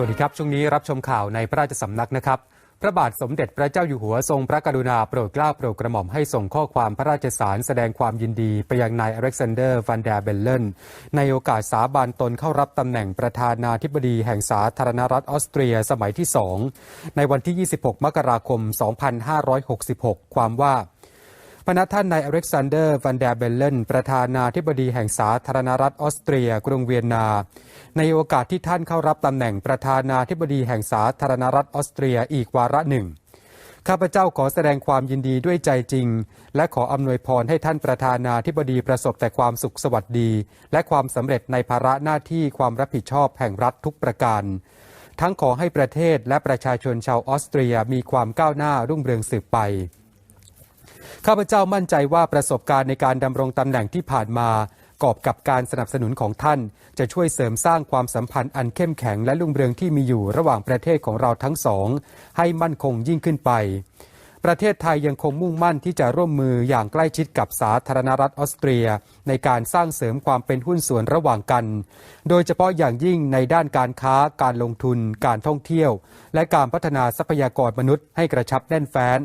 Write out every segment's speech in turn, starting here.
วัสดีครับ ช่วงนี้รับชมข่าวในพระราชสำนักนะครับ พระบาทสมเด็จพระเจ้าอยู่หัวทรงพระกรุณาโปรดเกล้าโปรดกระหม่อมให้ส่งข้อความพระราชสารแสดงความยินดีไปยังนายอเล็กซานเดอร์วันเดร์เบลเลนในโอกาสสาบานตนเข้ารับตำแหน่งประธานาธิบดีแห่งสาธารณรัฐออสเตรียสมัยที่สองในวันที่ 26 มกราคม 2566 ความว่า พนักท่านนายอเล็กซานเดอร์ วันเดเบลเลนประธานาธิบดีแห่งสาธารณรัฐออสเตรีย กรุงเวียนนา ในโอกาสที่ท่านเข้ารับตำแหน่งประธานาธิบดีแห่งสาธารณรัฐออสเตรียอีกวาระหนึ่ง ข้าพเจ้าขอแสดงความยินดีด้วยใจจริง และขออำนวยพรให้ท่านประธานาธิบดีประสบแต่ความสุขสวัสดี และความสำเร็จในภาระหน้าที่ความรับผิดชอบแห่งรัฐทุกประการ ทั้งขอให้ประเทศและประชาชนชาวออสเตรียมีความก้าวหน้ารุ่งเรืองสืบไป ข้าพเจ้ามั่นใจว่าประสบการณ์ในการดำรงตำแหน่งที่ผ่านมากอบกับการสนับสนุนของท่าน จะช่วยเสริมสร้างความสัมพันธ์อันเข้มแข็งและรุ่งเรืองที่มีอยู่ระหว่างประเทศของเราทั้งสอง ให้มั่นคงยิ่งขึ้นไป ประเทศไทยยังคงมุ่งมั่นที่จะร่วมมืออย่างใกล้ชิดกับสาธารณรัฐออสเตรีย ในการสร้างเสริมความเป็นหุ้นส่วนระหว่างกัน โดยเฉพาะอย่างยิ่งในด้านการค้า การลงทุน การท่องเที่ยว และการพัฒนาทรัพยากรมนุษย์ให้กระชับแน่นแฟ้น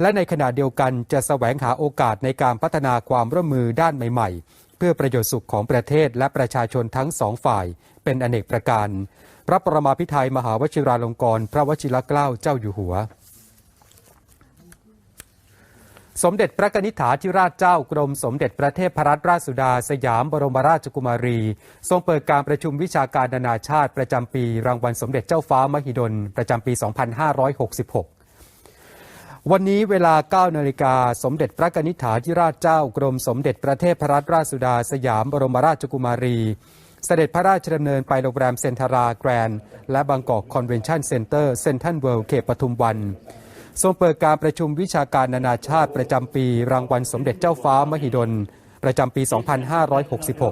และในขณะเดียวกันจะแสวงหาโอกาสในการพัฒนาความร่วมมือด้านใหม่ๆ เพื่อประโยชน์สุขของประเทศและประชาชนทั้งสองฝ่าย เป็นอเนกประการ พระประมาพิไทยมหาวชิราลงกรณ์พระวชิรเกล้าเจ้าอยู่หัว สมเด็จพระนิษฐาธิราชเจ้ากรม สมเด็จพระเทพรัตนราชสุดา สยามบรมราชกุมารี ทรงเปิดการประชุมวิชาการนานาชาติประจำปี รางวัลสมเด็จเจ้าฟ้ามหิดลประจำปี 2566 วันนี้เวลา 9 นาฬิกา สมเด็จพระนิษฐาธิราชเจ้ากรมสมเด็จพระเทพรัตนราชสุดาสยามบรมราชกุมารี เสด็จพระราชดำเนินไปโรงแรมเซนทราแกรนด์และบางกอกคอนเวนชั่นเซ็นเตอร์เซนทันเวิลด์เขตปทุมวัน ทรงเปิดการประชุมวิชาการนานาชาติประจำปี รางวัลสมเด็จเจ้าฟ้ามหิดล ประจำปี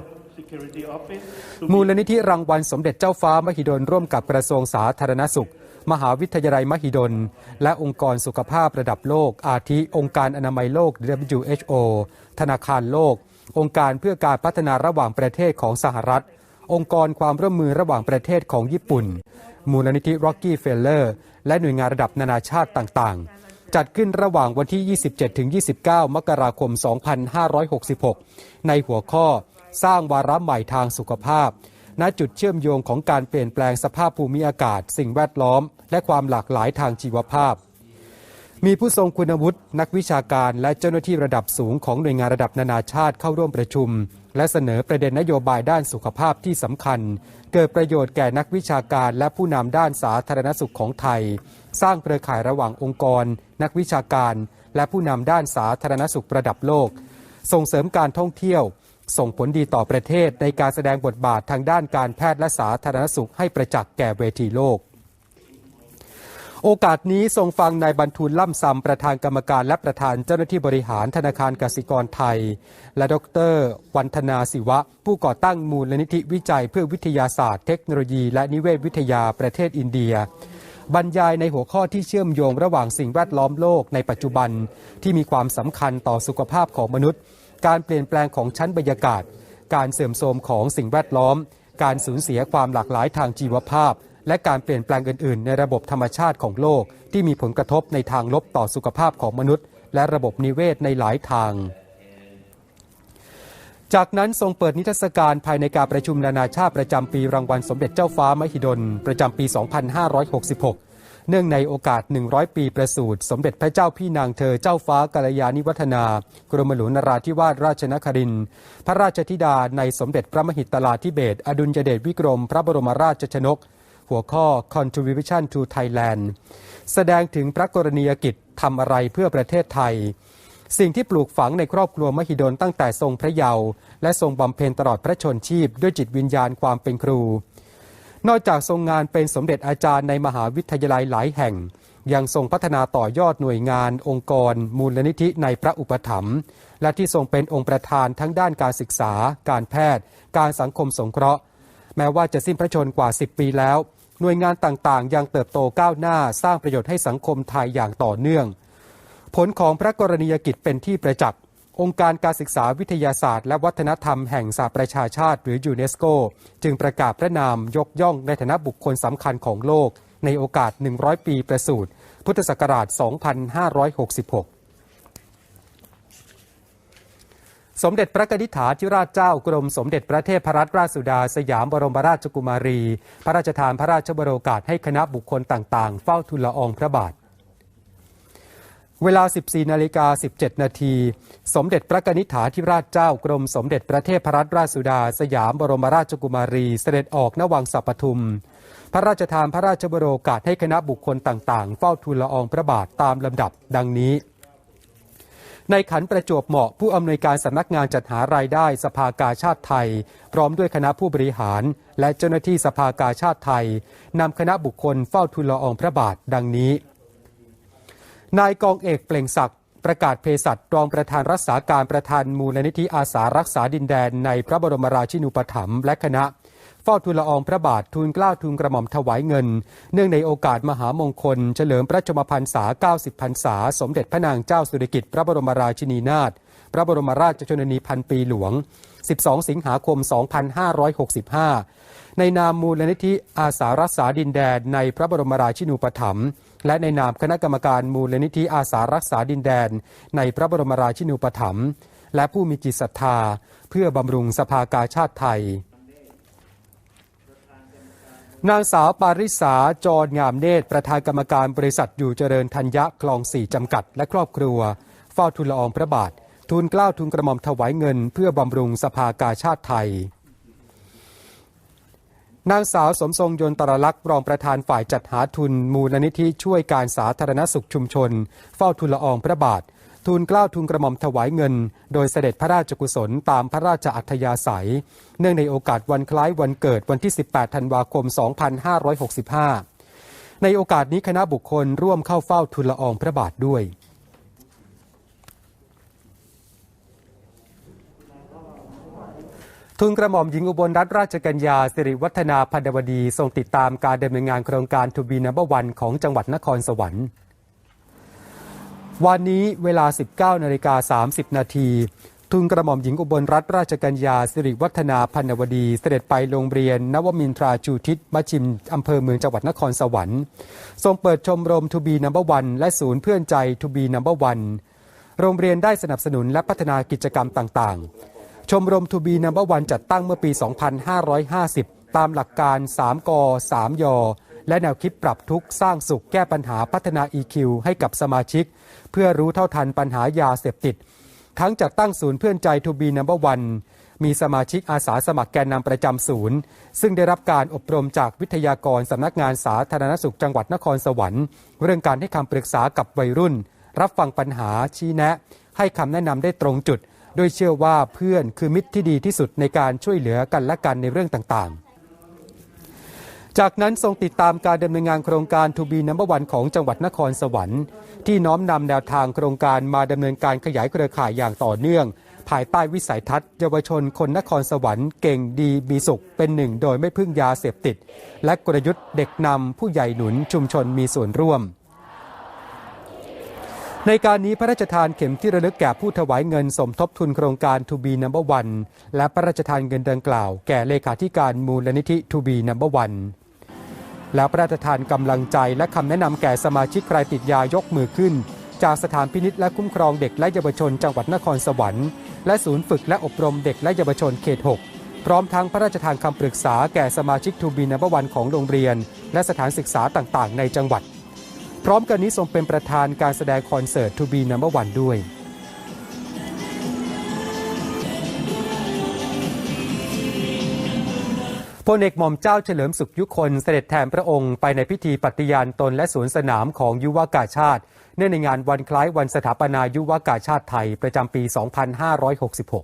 2566มูลนิธิรางวัลสมเด็จเจ้าฟ้ามหิดลร่วมกับกระทรวงสาธารณสุข มหาวิทยาลัยมหิดล และองค์กรสุขภาพระดับโลก อาทิองค์การอนามัยโลก WHO ธนาคารโลก องค์การเพื่อการพัฒนาระหว่างประเทศของสหรัฐ องค์กรความร่วมมือระหว่างประเทศของญี่ปุ่น มูลนิธิ Rocky Feller และหน่วยงานระดับนานาชาติต่างๆ จัดขึ้นระหว่างวันที่ 27-29 มกราคม 2566 ในหัวข้อ สร้างวาระใหม่ทางสุขภาพ ณจุดเชื่อมโยงของการเปลี่ยนแปลงสภาพภูมิอากาศ สิ่งแวดล้อม และความหลากหลายทางชีวภาพ มีผู้ทรงคุณวุฒินักวิชาการและเจ้าหน้าที่ระดับสูงของหน่วยงานระดับนานาชาติเข้าร่วมประชุม และเสนอประเด็นนโยบายด้านสุขภาพที่สำคัญ เกิดประโยชน์แก่นักวิชาการและผู้นำด้านสาธารณสุขของไทย สร้างเครือข่ายระหว่างองค์กร นักวิชาการ และผู้นำด้านสาธารณสุขระดับโลก ส่งเสริมการท่องเที่ยว ส่งผลดีต่อประเทศในการแสดงบทบาททางด้านการแพทย์และสาธารณสุขให้ประจักษ์แก่เวทีโลก โอกาสนี้ทรงฟังนายบรรทุนล่ำซำประธานกรรมการและประธานเจ้าหน้าที่บริหารธนาคารกสิกรไทย และดร วันธนาศิวะ ผู้ก่อตั้งมูลนิธิวิจัยเพื่อวิทยาศาสตร์เทคโนโลยี และนิเวศวิทยาประเทศอินเดียบรรยายในหัวข้อที่เชื่อมโยงระหว่างสิ่งแวดล้อมโลกในปัจจุบันที่มีความสำคัญต่อสุขภาพของมนุษย์ การเปลี่ยนแปลงของชั้นบรรยากาศ การเสื่อมโทรมของสิ่งแวดล้อม การสูญเสียความหลากหลายทางชีวภาพ และการเปลี่ยนแปลงอื่น ๆ ในระบบธรรมชาติของโลก ที่มีผลกระทบในทางลบต่อสุขภาพของมนุษย์ และระบบนิเวศในหลายทางจากนั้นทรงเปิดนิทรรศการภายในการประชุมนานาชาติประจำปีรางวัลสมเด็จเจ้าฟ้ามหิดล ประจำปี 2566 เนื่องในโอกาส 100 ปีประสูติสมเด็จพระเจ้าพี่นางเธอเจ้าฟ้ากัลยาณิวัฒนากรมหลวงนราธิวาสราชนครินทร์พระราชธิดาในสมเด็จพระมหิตลาธิเบศอดุลยเดชวิกรม พระบรมราชชนก หัวข้อ Contribution to Thailand แสดงถึงพระกรณียกิจทำอะไรเพื่อประเทศไทยสิ่งที่ปลูกฝังในครอบครัวมหิดลตั้งแต่ทรงพระเยาว์และทรงบำเพ็ญตลอดพระชนชีพด้วยจิตวิญญาณความเป็นครู นอกจากทรงงานเป็นสมเด็จอาจารย์ในมหาวิทยาลัยหลายแห่ง ยังทรงพัฒนาต่อยอดหน่วยงาน องค์กร มูลนิธิในพระอุปถัมภ์และที่ทรงเป็นองค์ประธานทั้งด้านการศึกษา การแพทย์ การสังคมสงเคราะห์ แม้ว่าจะสิ้นพระชนกว่า 10 ปีแล้ว หน่วยงานต่างๆ ยังเติบโตก้าวหน้าสร้างประโยชน์ให้สังคมไทยอย่างต่อเนื่อง ผลของพระกรณียกิจเป็นที่ประจักษ์ องค์การการศึกษาวิทยาศาสตร์ และวัฒนธรรมแห่งสหประชาชาติหรือยูเนสโก จึงประกาศพระนามยกย่องในฐานะบุคคลสำคัญของโลก ในโอกาส 100 ปีประสูติพุทธศักราช 2566สมเด็จพระกนิษฐาธิราชเจ้ากรมสมเด็จพระเทพรัตนราชสุดาสยามบรมราชกุมารี พระราชทานพระราชบรโอกาสให้คณะบุคคลต่างๆ เฝ้าทูลละอองพระบาท เวลา 14 นาฬิกา 17 นาที สมเด็จพระนิษฐาธิราชเจ้ากรมสมเด็จพระเทพรัตนราชสุดา สยามบรมราชกุมารีเสด็จออกณวังสัปทุม พระราชทานพระราชบรโอกาสให้คณะบุคคลต่างๆ เฝ้าทูลละอองพระบาทตามลำดับดังนี้ ในขันประจวบเหมาะผู้อำนวยการสำนักงานจัดหารายได้สภากาชาติไทย พร้อมด้วยคณะผู้บริหาร และเจ้าหน้าที่สภากาชาติไทยนำคณะบุคคลเฝ้าทูลละอองพระบาทดังนี้ นายกองเอกเปล่งศักดิ์ประกาศเภสัชรองประธานรักษาการประธานมูลนิธิอาสารักษาดินแดนในพระบรมราชินูปถัมภ์และคณะเฝ้าทูลละอองพระบาททูลเกล้าทูลกระหม่อมถวายเงิน เนื่องในโอกาสมหามงคล เฉลิมพระชมพรรษา 90 พรรษา สมเด็จพระนางเจ้าสุริกิติ์พระบรมราชินีนาถพระบรมราชชนนีพันปีหลวง 12 สิงหาคม 2565 ในนามมูลนิธิอาสารักษาดินแดนในพระบรมราชินูปถัมภ์ และในนามคณะกรรมการมูลนิธิอาสารักษาดินแดน ในพระบรมราชินูปถัมภ์และผู้มีจิตศรัทธา เพื่อบำรุงสภากาชาติไทย นางสาวปาริสาจรงามเนตร ประธานกรรมการบริษัทอยู่เจริญธัญญะคลองสี่จำกัด และครอบครัวเฝ้าทูลละอองพระบาท ทูลเกล้าทูลกระหม่อมถวายเงิน เพื่อบำรุงสภากาชาติไทย นางสาวสมทรงยนตรลักษณ์รองประธานฝ่ายจัดหาทุนมูลนิธิช่วยการสาธารณสุขชุมชน เฝ้าทูลละอองพระบาท ทูลเกล้าทูลกระหม่อมถวายเงิน โดยเสด็จพระราชกุศลตามพระราชอัธยาศัย เนื่องในโอกาสวันคล้ายวันเกิดวันที่ 18 ธันวาคม 2565 ในโอกาสนี้คณะบุคคลร่วมเข้าเฝ้าทูลละอองพระบาทด้วย ทุนกระหม่อมหญิงอุบลรัตนราชกัญญาสิริวัฒนาพันธวดีทรงติดตามการดำเนินงานโครงการทูบีนัมเบอร์วันของจังหวัดนครสวรรค์ วันนี้เวลา 19นาฬิกา30 นาทีทุนกระหม่อมหญิงอุบลรัตนราชกัญญาสิริวัฒนาพันธวดี เสด็จไปโรงเรียน นวมินทราจูทิศมชิมอำเภอเมืองจังหวัดนครสวรรค์ ทรงเปิดชมรมทูบีนัมเบอร์วันและศูนย์เพื่อนใจทูบีนัมเบอร์วันโรงเรียนได้สนับสนุนและพัฒนากิจกรรมต่างๆ ชมรมทูบีนัมเบอร์วันจัดตั้งเมื่อปี 2550 ตามหลักการ 3 ก 3 ย และแนวคิดปรับทุกข์สร้างสุขแก้ปัญหาพัฒนา EQ ให้กับสมาชิก เพื่อรู้เท่าทันปัญหายาเสพติด ทั้งจัดตั้งศูนย์เพื่อนใจทูบีนัมเบอร์วันมีสมาชิกอาสาสมัครแกนนำประจำศูนย์ ซึ่งได้รับการอบรมจากวิทยากรสำนักงานสาธารณสุขจังหวัดนครสวรรค์ เรื่องการให้คำปรึกษากับวัยรุ่น รับฟังปัญหาชี้แนะ ให้คำแนะนำได้ตรงจุด โดยเชื่อว่าเพื่อนคือมิตรที่ดีที่สุดในการช่วยเหลือกันและกันในเรื่องต่างๆ จากนั้นทรงติดตามการดำเนินงานโครงการทูบีนัมเบอร์วันของจังหวัดนครสวรรค์ที่น้อมนำแนวทางโครงการมาดำเนินการขยายเครือข่ายอย่างต่อเนื่อง ภายใต้วิสัยทัศน์ เยาวชนคนนครสวรรค์เก่งดีมีสุขเป็นหนึ่ง โดยไม่พึ่งยาเสพติด และกลยุทธ์เด็กนำผู้ใหญ่หนุนชุมชนมีส่วนร่วม ในการนี้พระราชทานเข็มที่ระลึกแก่ผู้ถวายเงินสมทบทุนโครงการทูบีนัมเบอร์วันและพระราชทานเงินดังกล่าว แก่เลขาธิการมูลนิธิทูบีนัมเบอร์วันแล้วพระราชทานกำลังใจและคำแนะนำแก่สมาชิกใครติดยายกมือขึ้น จากสถานพินิษและคุ้มครองเด็กและเยาวชนจังหวัดนครสวรรค์และศูนย์ฝึกและอบรมเด็กและเยาวชนเขต 6 พร้อมทั้งพระราชทานคำปรึกษาแก่สมาชิกทูบีนัมเบอร์วันของโรงเรียน และสถานศึกษาต่างๆ ในจังหวัด พร้อมกันนี้ทรงเป็นประธานการแสดงคอนเสิร์ตทูบีนัมเบอร์วันด้วยพลเอกหม่อมเจ้าเฉลิมสุขยุคนเสด็จแทนพระองค์ไปในพิธีปฏิญาณตนและสวนสนามของยุวากาชาติ เนื่องในงานวันคล้ายวันสถาปนายุวากาชาติไทยประจำปี 2566